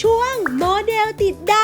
ช่วงโมเดลติดด